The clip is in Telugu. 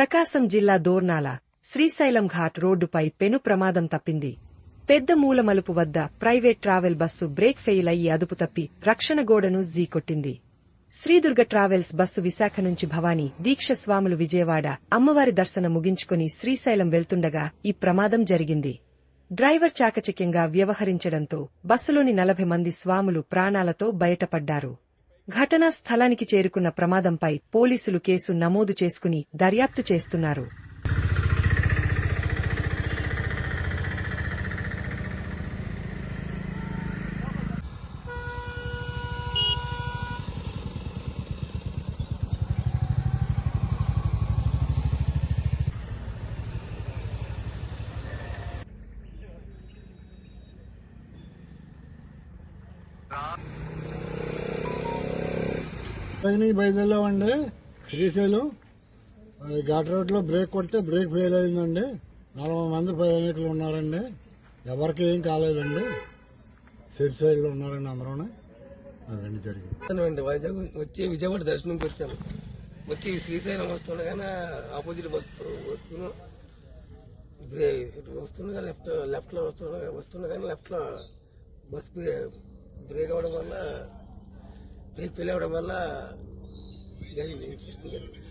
ప్రకాశం జిల్లా దోర్నాల శ్రీశైలం ఘాట్ రోడ్డుపై పెను ప్రమాదం తప్పింది. పెద్ద మూలమలుపు వద్ద private travel bus brake fail అయ్యి అదుపు తప్పి రక్షణ గోడను జీకొట్టింది శ్రీదుర్గ ట్రావెల్స్ బస్సు విశాఖ నుంచి భవానీ దీక్ష స్వాములు విజయవాడ అమ్మవారి దర్శనం ముగించుకుని శ్రీశైలం వెళ్తుండగా ఈ ప్రమాదం జరిగింది. డ్రైవర్ చాకచక్యంగా వ్యవహరించడంతో బస్సులోని నలభై మంది స్వాములు ప్రాణాలతో బయటపడ్డారు. ఘటనా స్థలానికి చేరుకున్న ప్రమాదంపై పోలీసులు కేసు నమోదు చేసుకుని దర్యాప్తు చేస్తున్నారు. పైన బయలుదేరామండి శ్రీశైలం ఘాట్ రోడ్లో బ్రేక్ కొడితే బ్రేక్ ఫెయిల్ అయిందండి. నలభై మంది ప్రయాణికులు ఉన్నారండి. ఎవరికి ఏం కాలేదండి. సేఫ్ సైడ్లో ఉన్నారండి అందరూ అదండి జరిగింది. అండి వైజాగ్ వచ్చి విజయవాడ దర్శనంకి వచ్చాను వచ్చి శ్రీశైలం వస్తుండగానే ఆపోజిట్ బస్సు వస్తున్నాను ఇటు వస్తుండగా లెఫ్ట్ లెఫ్ట్లో వస్తుండగా వస్తుండగానే లెఫ్ట్లో బస్ బ్రేక్ అవ్వడం వల్ల బ్రేక్ అవ్వడం వల్ల జరిగింది జరిగింది